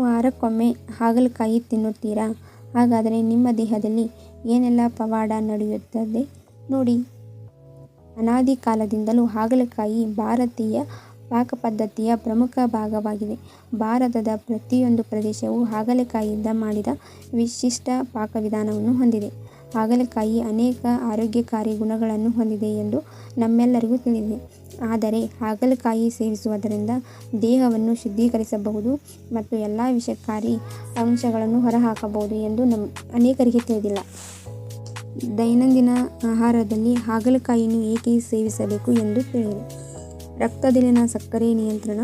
ವಾರಕ್ಕೊಮ್ಮೆ ಹಾಗಲಕಾಯಿ ತಿನ್ನುತ್ತೀರಾ? ಹಾಗಾದರೆ ನಿಮ್ಮ ದೇಹದಲ್ಲಿ ಏನೆಲ್ಲ ಪವಾಡ ನಡೆಯುತ್ತದೆ ನೋಡಿ. ಅನಾದಿ ಕಾಲದಿಂದಲೂ ಹಾಗಲಕಾಯಿ ಭಾರತೀಯ ಪಾಕಪದ್ಧತಿಯ ಪ್ರಮುಖ ಭಾಗವಾಗಿದೆ. ಭಾರತದ ಪ್ರತಿಯೊಂದು ಪ್ರದೇಶವೂ ಹಾಗಲಕಾಯಿಯಿಂದ ಮಾಡಿದ ವಿಶಿಷ್ಟ ಪಾಕವಿಧಾನವನ್ನು ಹೊಂದಿದೆ. ಹಾಗಲಕಾಯಿ ಅನೇಕ ಆರೋಗ್ಯಕಾರಿ ಗುಣಗಳನ್ನು ಹೊಂದಿದೆ ಎಂದು ನಮ್ಮೆಲ್ಲರಿಗೂ ತಿಳಿದಿದೆ. ಆದರೆ ಹಾಗಲಕಾಯಿ ಸೇವಿಸುವುದರಿಂದ ದೇಹವನ್ನು ಶುದ್ಧೀಕರಿಸಬಹುದು ಮತ್ತು ಎಲ್ಲ ವಿಷಕಾರಿ ಅಂಶಗಳನ್ನು ಹೊರಹಾಕಬಹುದು ಎಂದು ಅನೇಕರಿಗೆ ತಿಳಿದಿಲ್ಲ. ದೈನಂದಿನ ಆಹಾರದಲ್ಲಿ ಹಾಗಲಕಾಯಿಯನ್ನು ಏಕೆ ಸೇವಿಸಬೇಕು ಎಂದು ತಿಳಿದಿದೆ ರಕ್ತದಲ್ಲಿನ ಸಕ್ಕರೆ ನಿಯಂತ್ರಣ.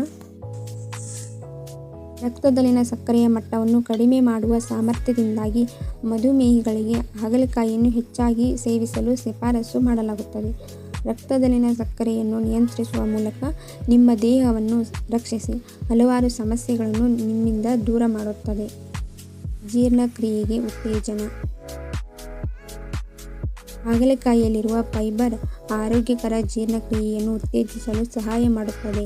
ರಕ್ತದಲ್ಲಿನ ಸಕ್ಕರೆಯ ಮಟ್ಟವನ್ನು ಕಡಿಮೆ ಮಾಡುವ ಸಾಮರ್ಥ್ಯದಿಂದಾಗಿ ಮಧುಮೇಹಿಗಳಿಗೆ ಹಾಗಲಕಾಯಿಯನ್ನು ಹೆಚ್ಚಾಗಿ ಸೇವಿಸಲು ಶಿಫಾರಸು ಮಾಡಲಾಗುತ್ತದೆ. ರಕ್ತದಲ್ಲಿನ ಸಕ್ಕರೆಯನ್ನು ನಿಯಂತ್ರಿಸುವ ಮೂಲಕ ನಿಮ್ಮ ದೇಹವನ್ನು ರಕ್ಷಿಸಿ ಹಲವಾರು ಸಮಸ್ಯೆಗಳನ್ನು ನಿಮ್ಮಿಂದ ದೂರ ಮಾಡುತ್ತದೆ. ಜೀರ್ಣಕ್ರಿಯೆಗೆ ಉತ್ತೇಜನ. ಹಾಗಲಕಾಯಿಯಲ್ಲಿರುವ ಫೈಬರ್ ಆರೋಗ್ಯಕರ ಜೀರ್ಣಕ್ರಿಯೆಯನ್ನು ಉತ್ತೇಜಿಸಲು ಸಹಾಯ ಮಾಡುತ್ತದೆ.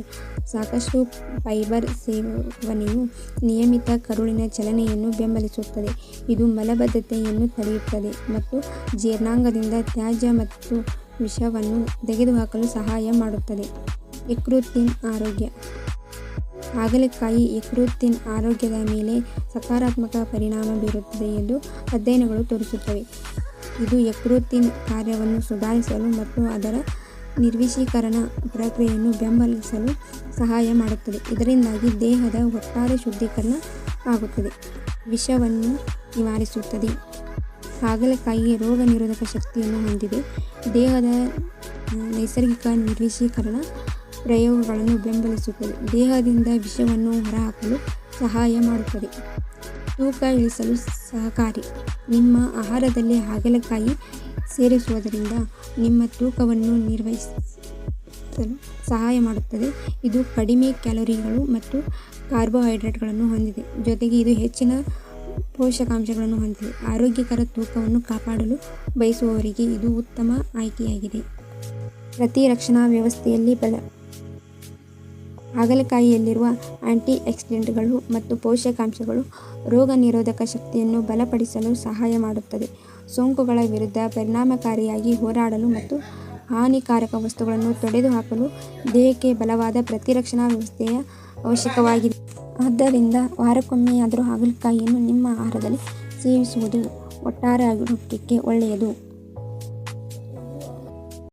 ಸಾಕಷ್ಟು ಫೈಬರ್ ಸೇವನೆಯು ನಿಯಮಿತ ಕರುಳಿನ ಚಲನೆಯನ್ನು ಬೆಂಬಲಿಸುತ್ತದೆ, ಇದು ಮಲಬದ್ಧತೆಯನ್ನು ತಡೆಯುತ್ತದೆ ಮತ್ತು ಜೀರ್ಣಾಂಗದಿಂದ ತ್ಯಾಜ್ಯ ಮತ್ತು ವಿಷವನ್ನು ತೆಗೆದುಹಾಕಲು ಸಹಾಯ ಮಾಡುತ್ತದೆ. ಯಕೃತ್ತಿನ ಆರೋಗ್ಯ. ಹಾಗಲಕಾಯಿ ಯಕೃತ್ತಿನ ಆರೋಗ್ಯದ ಮೇಲೆ ಸಕಾರಾತ್ಮಕ ಪರಿಣಾಮ ಬೀರುತ್ತದೆ ಎಂದು ಅಧ್ಯಯನಗಳು ತೋರಿಸುತ್ತವೆ. ಇದು ಯಕೃತ್ತಿನ ಕಾರ್ಯವನ್ನು ಸುಧಾರಿಸಲು ಮತ್ತು ಅದರ ನಿರ್ವಿಶೀಕರಣ ಪ್ರಕ್ರಿಯೆಯನ್ನು ಬೆಂಬಲಿಸಲು ಸಹಾಯ ಮಾಡುತ್ತದೆ, ಇದರಿಂದಾಗಿ ದೇಹದ ಒಟ್ಟಾರೆ ಶುದ್ಧೀಕರಣ ಆಗುತ್ತದೆ. ವಿಷವನ್ನು ನಿವಾರಿಸುತ್ತದೆ. ಹಾಗಲಕಾಯಿ ರೋಗ ನಿರೋಧಕ ಶಕ್ತಿಯನ್ನು ಹೊಂದಿದೆ, ದೇಹದ ನೈಸರ್ಗಿಕ ನಿರ್ವಿಷೀಕರಣ ಪ್ರಯೋಗಗಳನ್ನು ಬೆಂಬಲಿಸುತ್ತದೆ, ದೇಹದಿಂದ ವಿಷವನ್ನು ಹೊರಹಾಕಲು ಸಹಾಯ ಮಾಡುತ್ತದೆ. ತೂಕ ಇಳಿಸಲು ಸಹಕಾರಿ. ನಿಮ್ಮ ಆಹಾರದಲ್ಲಿ ಹಾಗಲಕಾಯಿ ಸೇರಿಸುವುದರಿಂದ ನಿಮ್ಮ ತೂಕವನ್ನು ನಿರ್ವಹಿಸಲು ಸಹಾಯ ಮಾಡುತ್ತದೆ. ಇದು ಕಡಿಮೆ ಕ್ಯಾಲೋರಿಗಳು ಮತ್ತು ಕಾರ್ಬೋಹೈಡ್ರೇಟ್ಗಳನ್ನು ಹೊಂದಿದೆ, ಜೊತೆಗೆ ಇದು ಹೆಚ್ಚಿನ ಪೋಷಕಾಂಶಗಳನ್ನು ಹೊಂದಿದೆ. ಆರೋಗ್ಯಕರ ತೂಕವನ್ನು ಕಾಪಾಡಲು ಬಯಸುವವರಿಗೆ ಇದು ಉತ್ತಮ ಆಯ್ಕೆಯಾಗಿದೆ. ಪ್ರತಿರಕ್ಷಣಾ ವ್ಯವಸ್ಥೆಯಲ್ಲಿ ಬಲ. ಹಾಗಲಕಾಯಿಯಲ್ಲಿರುವ ಆಂಟಿಆಕ್ಸಿಡೆಂಟ್ಗಳು ಮತ್ತು ಪೋಷಕಾಂಶಗಳು ರೋಗ ನಿರೋಧಕ ಶಕ್ತಿಯನ್ನು ಬಲಪಡಿಸಲು ಸಹಾಯ ಮಾಡುತ್ತದೆ, ಸೋಂಕುಗಳ ವಿರುದ್ಧ ಪರಿಣಾಮಕಾರಿಯಾಗಿ ಹೋರಾಡಲು ಮತ್ತು ಹಾನಿಕಾರಕ ವಸ್ತುಗಳನ್ನು ತೊಡೆದುಹಾಕಲು ದೇಹಕ್ಕೆ ಬಲವಾದ ಪ್ರತಿರಕ್ಷಣಾ ವ್ಯವಸ್ಥೆಯ ಅವಶ್ಯಕವಾಗಿದೆ. ಆದ್ದರಿಂದ ವಾರಕ್ಕೊಮ್ಮೆಯಾದರೂ ಹಾಗಲಕಾಯಿಯನ್ನು ನಿಮ್ಮ ಆಹಾರದಲ್ಲಿ ಸೇವಿಸುವುದು ಒಟ್ಟಾರೆ ಆರೋಗ್ಯಕ್ಕೆ ಒಳ್ಳೆಯದು.